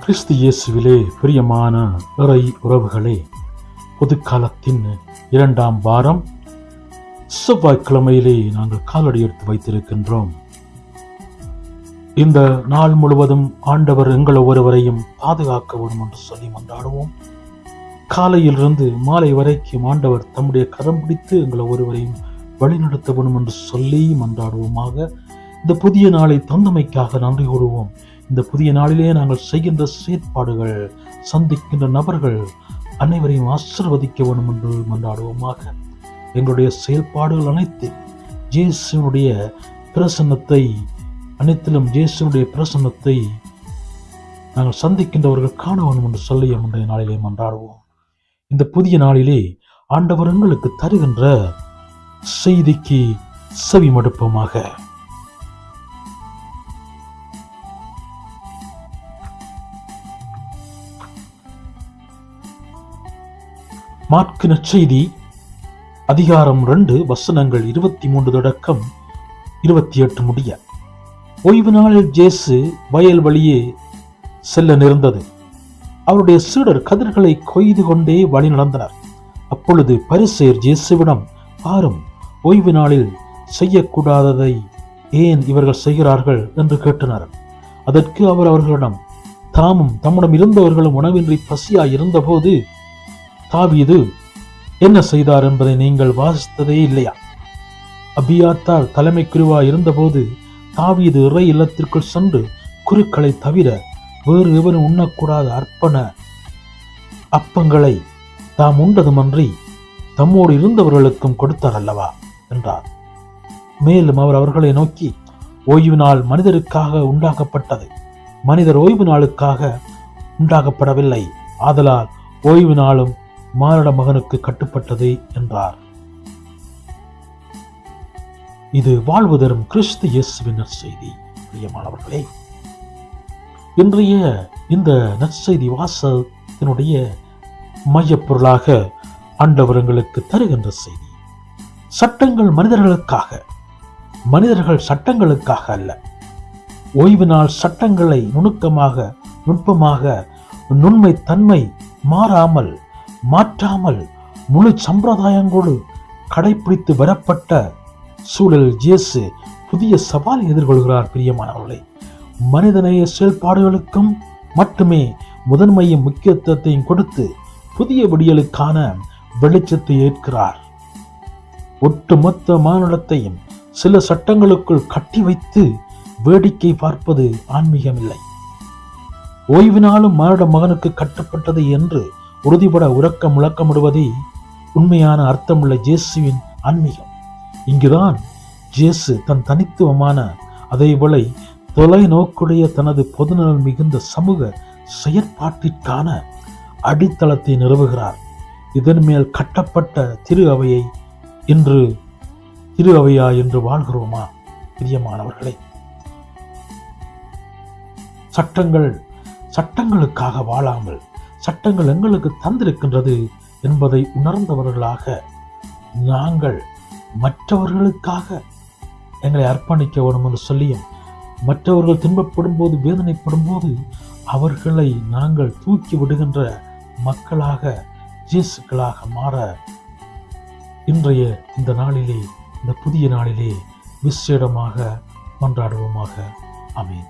கிறிஸ்து இயேசுவிலே பிரியமான இறை உறவுகளே பொதுக்காலத்தின் இரண்டாம் வாரம் செவ்வாய்க்கிழமையிலே நாங்கள் காலடி எடுத்து வைத்திருக்கின்றோம். இந்த நாள் முழுவதும் ஆண்டவர் எங்கள் ஒவ்வொருவரையும் பாதுகாக்க வேண்டும் என்று சொல்லி மன்றாடுவோம். காலையிலிருந்து மாலை வரைக்கும் ஆண்டவர் தம்முடைய கரம் பிடித்து எங்களை ஒருவரையும் வழிநடத்த வேண்டும் என்று சொல்லி மன்றாடுவோமாக இந்த புதிய நாளை தந்தமைக்காக நன்றி கூறுவோம். இந்த புதிய நாளிலே நாங்கள் செய்கின்ற செயற்பாடுகள் சந்திக்கின்ற நபர்கள் அனைவரையும் ஆசிர்வதிக்க வேண்டும் என்று மன்றாடுவோமாக. எங்களுடைய செயல்பாடுகள் அனைத்து ஜேசுனுடைய பிரசன்னத்தை அனைத்திலும் ஜேசுனுடைய பிரசன்னத்தை நாங்கள் சந்திக்கின்றவர்கள் காண வேண்டும் என்று சொல்லி முந்தைய நாளிலே மன்றாடுவோம். இந்த புதிய நாளிலே ஆண்டவர் எங்களுக்கு தருகின்ற செய்திக்கு செவி மடுப்போமாக மாற்கு நற்செய்தி அதிகாரம் ரெண்டு வசனங்கள் இருபத்தி மூன்று தொடக்கம் இருபத்தி எட்டு முடிய. ஓய்வு நாளில் ஜேசு வயல் வழியே செல்ல நேர்ந்தது. அவருடைய சீடர் கதிர்களை கொய்து கொண்டே வழி நடந்தனர். அப்பொழுது பரிசேர் ஜேசுவிடம் பாரும் ஓய்வு நாளில் செய்யக்கூடாததை ஏன் இவர்கள் செய்கிறார்கள்? என்று கேட்டனர். அதற்கு அவர் அவர்களிடம் தாமும் தம்மிடம் இருந்தவர்களும் உணவின்றி பசியாய் இருந்தபோது தாவீது என்ன செய்தார் என்பதை நீங்கள் வாசித்ததே இல்லையா? அபியாத்தார் தலைமை குருவா இருந்தபோது தாவீது இறை இல்லத்திற்குள் சென்று குருக்களை தவிர வேறு எவரும் உண்ணக்கூடாத அர்ப்பண அப்பங்களை தாம் உண்டதுமன்றி தம்மோடு இருந்தவர்களுக்கும் கொடுத்தார் அல்லவா? என்றார். மேலும் அவர் அவர்களை நோக்கி ஓய்வு நாள் மனிதருக்காக உண்டாக்கப்பட்டது. மனிதர் ஓய்வு நாளுக்காக உண்டாக்கப்படவில்லை. ஆதலால் ஓய்வு நாளும் மாரட மகனுக்கு கட்டுப்பட்டது என்றார். இது வாழ்வு தரும் கிறிஸ்து இயேசுவின் நற்செய்தி பிரியமானவர்களே. இன்றைய இந்த நற்செய்தி வாசத்தினுடைய மையப்பொருளாக ஆண்டவரங்களுக்கு தருகின்ற செய்தி சட்டங்கள் மனிதர்களுக்காக மனிதர்கள் சட்டங்களுக்காக அல்ல. ஓய்வு நாள் சட்டங்களை நுணுக்கமாக நுட்பமாக நுண்மை தன்மை மாறாமல் மாற்றாமல் முழு சம்பிரதாயங்களோடு கடைபிடித்து வரப்பட்ட சூழல் இயேசு புதிய சவால் எதிர்கொள்கிறார் பிரியமானவர்களை. மனிதநேய செயல்பாடுகளுக்கும் மட்டுமே முதன்மையும் முக்கியத்துவத்தையும் கொடுத்து புதிய விடியலுக்கான வெளிச்சத்தை ஏற்கிறார். ஒட்டுமொத்த மாநிலத்தையும் சில சட்டங்களுக்குள் கட்டி வைத்து வேடிக்கை பார்ப்பது ஆன்மீகமில்லை. ஓய்வினாலும் நாளும் மானுட மகனுக்கு கட்டப்பட்டது என்று உறுதிபட உறக்க முழக்கமிடுவதே உண்மையான அர்த்தமுள்ள ஜேசுவின் ஆன்மீகம். இங்குதான் ஜேசு தன் தனித்துவமான அதேபோல தொலைநோக்குடைய தனது பொதுநலன் மிகுந்த சமூக செயற்பாட்டிற்கான அடித்தளத்தை நிறுவுகிறார். இதன் மேல் கட்டப்பட்ட திரு அவையை இன்று திரு அவையா என்று வாழ்கிறோமா பிரியமானவர்களே? சட்டங்கள் சட்டங்களுக்காக வாழாமல் சட்டங்கள் எங்களுக்கு தந்திருக்கின்றது என்பதை உணர்ந்தவர்களாக நாங்கள் மற்றவர்களுக்காக எங்களை அர்ப்பணிக்க வேண்டும் என்று சொல்லியும் மற்றவர்கள் துன்பப்படும் போது வேதனைப்படும் போது அவர்களை நாங்கள் தூக்கி விடுகின்ற மக்களாக ஜேசுக்களாக மாற இன்றைய இந்த நாளிலே இந்த புதிய நாளிலே விசேடமாக மன்றாடுவோமாக அமீன்